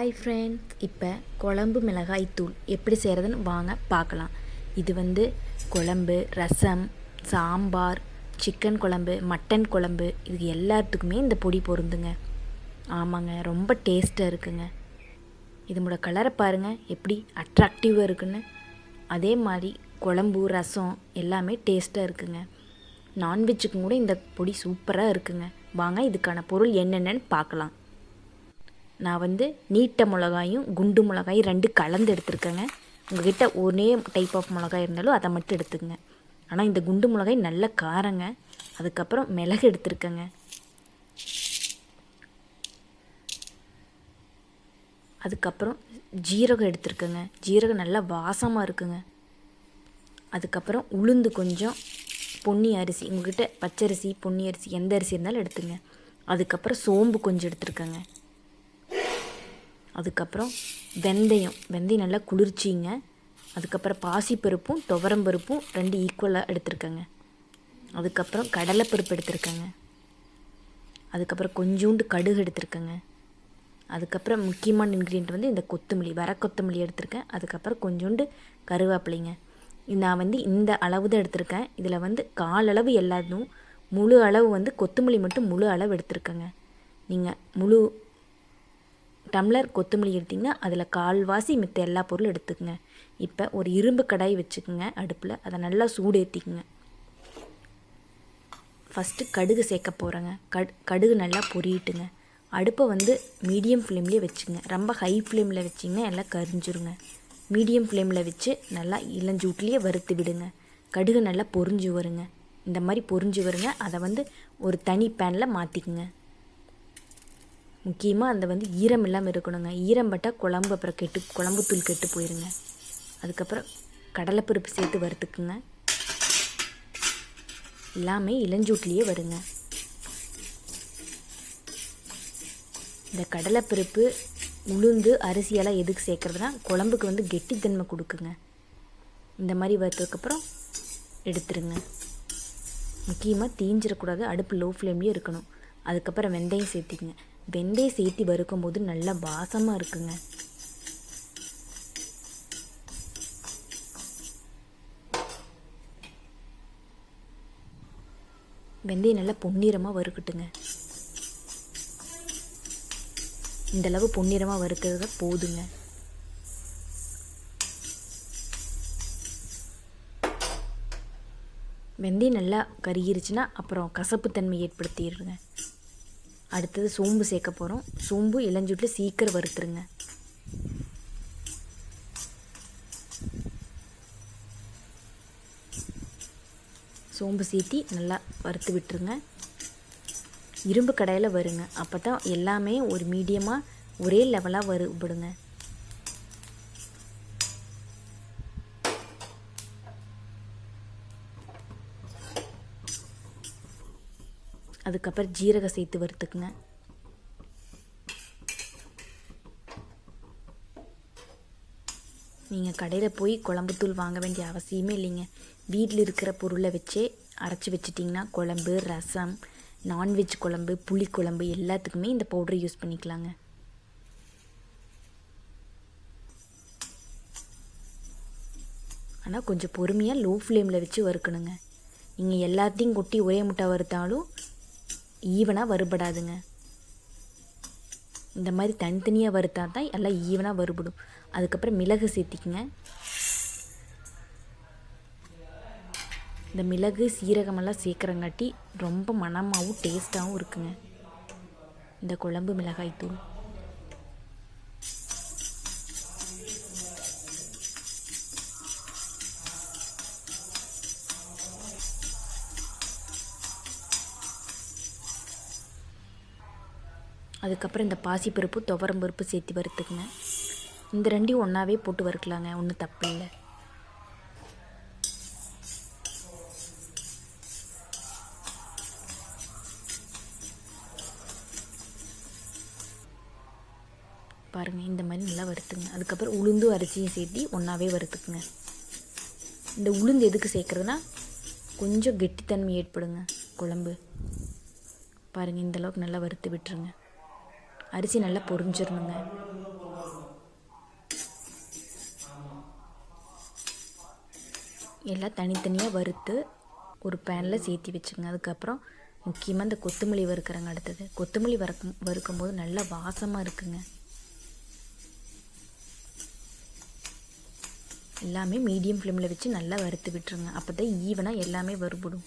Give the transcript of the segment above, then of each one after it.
Hi friends இப்போ குழம்பு மிளகாய் தூள் எப்படி செய்கிறதுன்னு வாங்க பார்க்கலாம். இது வந்து குழம்பு ரசம் சாம்பார் சிக்கன் குழம்பு மட்டன் குழம்பு. இது எல்லாத்துக்குமே இந்த பொடி பொருந்துங்க. ஆமாங்க ரொம்ப டேஸ்ட்டாக இருக்குங்க. இதனோட கலரை பாருங்கள் எப்படி அட்ராக்டிவாக இருக்குன்னு. அதே மாதிரி குழம்பு ரசம் எல்லாமே டேஸ்ட்டாக இருக்குங்க. நான்வெஜ்ஜுக்கும் கூட இந்த பொடி சூப்பராக இருக்குங்க. வாங்க இதுக்கான பொருள் என்னென்னு பார்க்கலாம். நான் வந்து நீட்ட மிளகாயும் குண்டு மிளகாயும் ரெண்டு கலந்து எடுத்துருக்கேங்க. உங்ககிட்ட ஒரே டைப் ஆஃப் மிளகாய் இருந்தாலும் அதை மட்டும் எடுத்துக்கங்க. ஆனால் இந்த குண்டு மிளகாய் நல்ல காரங்க. அதுக்கப்புறம் மிளகு எடுத்துருக்கேங்க. அதுக்கப்புறம் ஜீரகம் எடுத்துருக்கேங்க. ஜீரகம் நல்லா வாசமாக இருக்குங்க. அதுக்கப்புறம் உளுந்து கொஞ்சம் பொன்னி அரிசி. உங்ககிட்ட பச்சரிசி பொன்னி அரிசி எந்த அரிசி இருந்தாலும் எடுத்துங்க அதுக்கப்புறம் சோம்பு கொஞ்சம் எடுத்துருக்கேங்க. அதுக்கப்புறம் வெந்தயம். வெந்தயம் நல்லா குளிர்ச்சிங்க. அதுக்கப்புறம் பாசிப்பருப்பும் துவரம்பருப்பும் ரெண்டு ஈக்குவலாக எடுத்திருக்கேங்க. அதுக்கப்புறம் கடலைப்பருப்பு எடுத்துருக்கேங்க. அதுக்கப்புறம் கொஞ்சோண்டு கடுகு எடுத்துருக்கேங்க. அதுக்கப்புறம் முக்கியமான இன்க்ரீடியன்ட் வந்து இந்த கொத்தமல்லி வர கொத்தமல்லி எடுத்திருக்கேன். அதுக்கப்புறம் கொஞ்சோண்டு கருவேப்பிலைங்க. நான் வந்து இந்த அளவு தான் எடுத்திருக்கேன். இதில் வந்து கால் அளவு எல்லாத்தையும் முழு அளவு வந்து கொத்தமல்லி மட்டும் முழு அளவு எடுத்திருக்கேங்க. நீங்கள் முழு டம்ளர் கொத்தமல்லி எடுத்திங்கன்னா அதில் கால்வாசி மித்த எல்லா பொருளும் எடுத்துக்கங்க. இப்போ ஒரு இரும்பு கடாய் வச்சுக்கோங்க அடுப்பில். அதை நல்லா சூடேற்றிக்குங்க. ஃபஸ்ட்டு கடுகு சேர்க்க போகிறேங்க. கடு கடுகு நல்லா பொரியட்டுங்க. அடுப்பை வந்து மீடியம் ஃப்ளேம்லேயே வச்சுங்க ரொம்ப ஹை ஃப்ளேமில் வச்சிங்கன்னா எல்லாம் கரிஞ்சிருங்க. மீடியம் ஃப்ளேமில் வச்சு நல்லா இளஞ்சூட்லேயே வறுத்து விடுங்க. கடுகு நல்லா பொரிஞ்சு வருங்க. இந்த மாதிரி பொரிஞ்சு வருங்க. அதை வந்து ஒரு தனி பேனில் மாற்றிக்குங்க. முக்கியமாக அந்த வந்து ஈரம் இல்லாமல் இருக்கணுங்க. ஈரம் பட்டால் குழம்பு அப்புறம் கெட்டு குழம்பு தூள் கெட்டு போயிருங்க. அதுக்கப்புறம் கடலைப்பருப்பு சேர்த்து வறுத்துக்குங்க. எல்லாமே இளஞ்சூட்லேயே வருங்க. இந்த கடலைப்பருப்பு உளுந்து அரிசியெல்லாம் எதுக்கு சேர்க்குறதுனா குழம்புக்கு வந்து கெட்டித்தன்மை கொடுக்குங்க. இந்த மாதிரி வறுத்ததுக்கப்புறம் எடுத்துருங்க. முக்கியமாக தீஞ்சிடக்கூடாது அடுப்பு லோ ஃப்ளேம்லேயே இருக்கணும். அதுக்கப்புறம் வெந்தயம் சேர்த்திங்க வெந்தயம் சேர்த்தி வறுக்கும்போது நல்லா வாசமாக இருக்குங்க. வெந்தயம் நல்லா பொன்னிறமாக வறுக்கட்டுங்க. இந்தளவு பொன்னிறமாக வறுக்கிறது போதுங்க. வெந்தயம் நல்லா கருகிருச்சுன்னா அப்புறம் கசப்புத்தன்மை ஏற்படுத்திடுங்க. அடுத்தது சோம்பு சேர்க்க போகிறோம் சோம்பு இளஞ்சூட்டில் சீக்கிரம் வறுத்துருங்க. சோம்பு சேர்த்தி நல்லா வறுத்து விட்டுருங்க. இரும்பு கடையில் வருங்க. அப்போ தான் எல்லாமே ஒரு மீடியமாக ஒரே லெவலாக வருபடுங்க அதுக்கப்புறம் ஜீரகம் சேர்த்து வறுத்துக்குங்க. நீங்கள் கடையில் போய் குழம்புத்தூள் வாங்க வேண்டிய அவசியமே இல்லைங்க. வீட்டில் இருக்கிற பொருளை வச்சே அரைச்சி வச்சிட்டிங்கன்னா குழம்பு ரசம் நான்வெஜ் குழம்பு புளி குழம்பு எல்லாத்துக்குமே இந்த பவுடரை யூஸ் பண்ணிக்கலாங்க. ஆனால் கொஞ்சம் பொறுமையாக லோ ஃப்ளேமில் வச்சு வறுக்கணுங்க. நீங்கள் எல்லாத்தையும் கொட்டி ஒரே முட்டை வறுத்தாலும் ஈவனாக வறுபடாதுங்க இந்த மாதிரி தனித்தனியாக வறுத்தா தான் எல்லாம் ஈவனாக வறுபடும் அதுக்கப்புறம் மிளகு சேர்த்திக்குங்க. இந்த மிளகு சீரகமெல்லாம் சேர்க்குறங்காட்டி ரொம்ப மணமாகவும் டேஸ்ட்டாகவும் இருக்குங்க. இந்த குழம்பு மிளகாய் தூள் அதுக்கப்புறம் இந்த பாசிப்பருப்பு துவரம் பருப்பு சேர்த்து வறுத்துக்குங்க. இந்த ரெண்டையும் ஒன்றாவே போட்டு வறுக்கலாங்க ஒன்றும் தப்பு இல்லை. பாருங்கள் இந்த மாதிரி நல்லா வறுத்துங்க. அதுக்கப்புறம் உளுந்து அரிசியும் சேர்த்து ஒன்றாவே வறுத்துக்குங்க. இந்த உளுந்து எதுக்கு சேர்க்குறதுனா கொஞ்சம் கெட்டித்தன்மை ஏற்படுங்க குழம்பு. பாருங்கள் இந்தளவுக்கு நல்லா வறுத்து விட்டுருங்க. அரிசி நல்லா பொரிஞ்சிடணுங்க எல்லாம் தனித்தனியாக வறுத்து ஒரு பேனில் சேர்த்தி வச்சுங்க அதுக்கப்புறம் முக்கியமாக இந்த கொத்தமல்லி வறுக்கிறங்க அடுத்தது. கொத்தமல்லி வறுக்கும் வறுக்கும்போது நல்லா வாசமாக இருக்குங்க. எல்லாமே மீடியம் ஃப்ளேமில் வச்சு நல்லா வறுத்து விட்டுருங்க. அப்போ தான் ஈவனாக எல்லாமே வறுபடும்.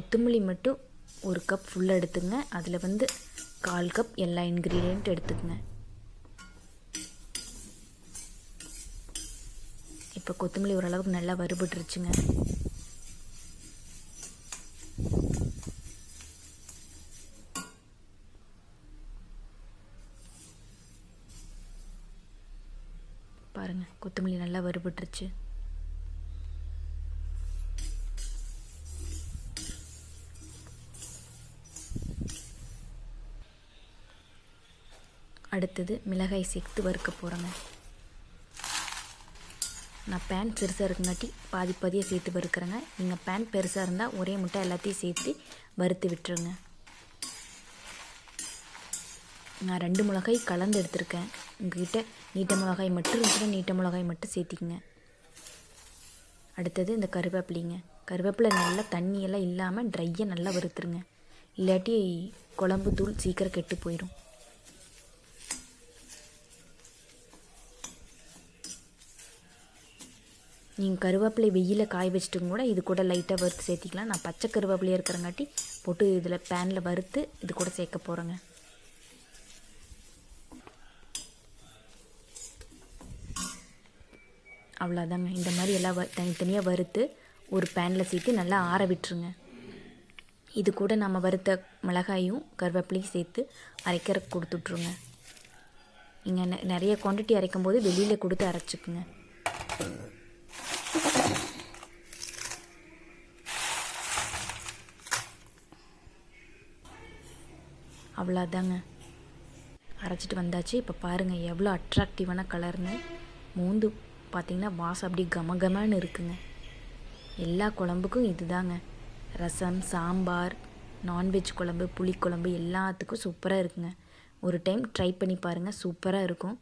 கொத்தமல்லி மட்டும் ஒரு கப் ஃபுல்லாக எடுத்துங்க. அதில் வந்து கால் கப் எல்லா இன்க்ரீடியண்ட் எடுத்துக்கங்க. இப்போ கொத்தமல்லி ஓரளவுக்கு நல்லா வறுபட்டுருச்சுங்க. பாருங்கள் கொத்தமல்லி நல்லா வறுபட்டுருச்சு. அடுத்தது மிளகாய் சேர்த்து வறுக்க போகிறேங்க நான் பேன் சிறுசாக இருக்குங்காட்டி பாதி பாதியாக சேர்த்து வறுக்கிறேங்க. நீங்கள் பேன் பெருசாக இருந்தால் ஒரே முட்டை எல்லாத்தையும் சேர்த்து வறுத்து விட்டுருங்க. நான் ரெண்டு மிளகாய் கலந்து எடுத்திருக்கேன். உங்ககிட்ட நீட்ட மிளகாய் மட்டும் இருந்துச்சுன்னா நீட்ட மிளகாய் மட்டும் சேர்த்திக்கங்க. அடுத்தது இந்த கருவேப்பிலைங்க. கருவேப்பிலை நல்லா தண்ணியெல்லாம் இல்லாமல் ட்ரையாக நல்லா வறுத்துருங்க. இல்லாட்டி குழம்பு தூள் சீக்கிரம் கெட்டு போயிடும் நீங்கள் கருவேப்பிலை வெயிலில் காய வச்சுட்டு கூட இது கூட லைட்டாக வறுத்து சேர்த்திக்கலாம். நான் பச்சை கருவேப்பிலையாக இருக்கிறங்காட்டி போட்டு இதில் பேனில் வறுத்து இது கூட சேர்க்க போகிறேங்க அவ்வளோதாங்க இந்த மாதிரி எல்லாம் வ தனித்தனியாக வறுத்து ஒரு பேனில் சேர்த்து நல்லா ஆற விட்டுருங்க. இது கூட நம்ம வறுத்த மிளகாயும் கருவேப்பிலையும் சேர்த்து அரைக்கிற கொடுத்துட்ருங்க நீங்கள் நெ நிறைய குவான்டிட்டி அரைக்கும் போது வெளியில் கொடுத்து அரைச்சிக்குங்க. அவ்வளோதாங்க. அரைச்சிட்டு வந்தாச்சு. இப்போ பாருங்கள் எவ்வளோ அட்ராக்டிவான கலர்னு மூந்து பார்த்திங்கன்னா வாசம் அப்படி கமகமான்னு இருக்குங்க. எல்லா குழம்புக்கும் இதுதாங்க. ரசம் சாம்பார் நான்வெஜ் குழம்பு புளிக்குழம்பு எல்லாத்துக்கும் சூப்பராக இருக்குங்க. ஒரு டைம் ட்ரை பண்ணி பாருங்கள் சூப்பராக இருக்கும்.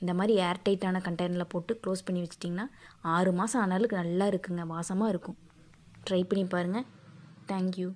இந்த மாதிரி ஏர்டைட்டான கண்டெய்னரில் போட்டு க்ளோஸ் பண்ணி வச்சிட்டிங்கன்னா ஆறு மாதம் ஆனாலும் நல்லா இருக்குங்க. வாசமாக இருக்கும். ட்ரை பண்ணி பாருங்கள் தேங்க்யூ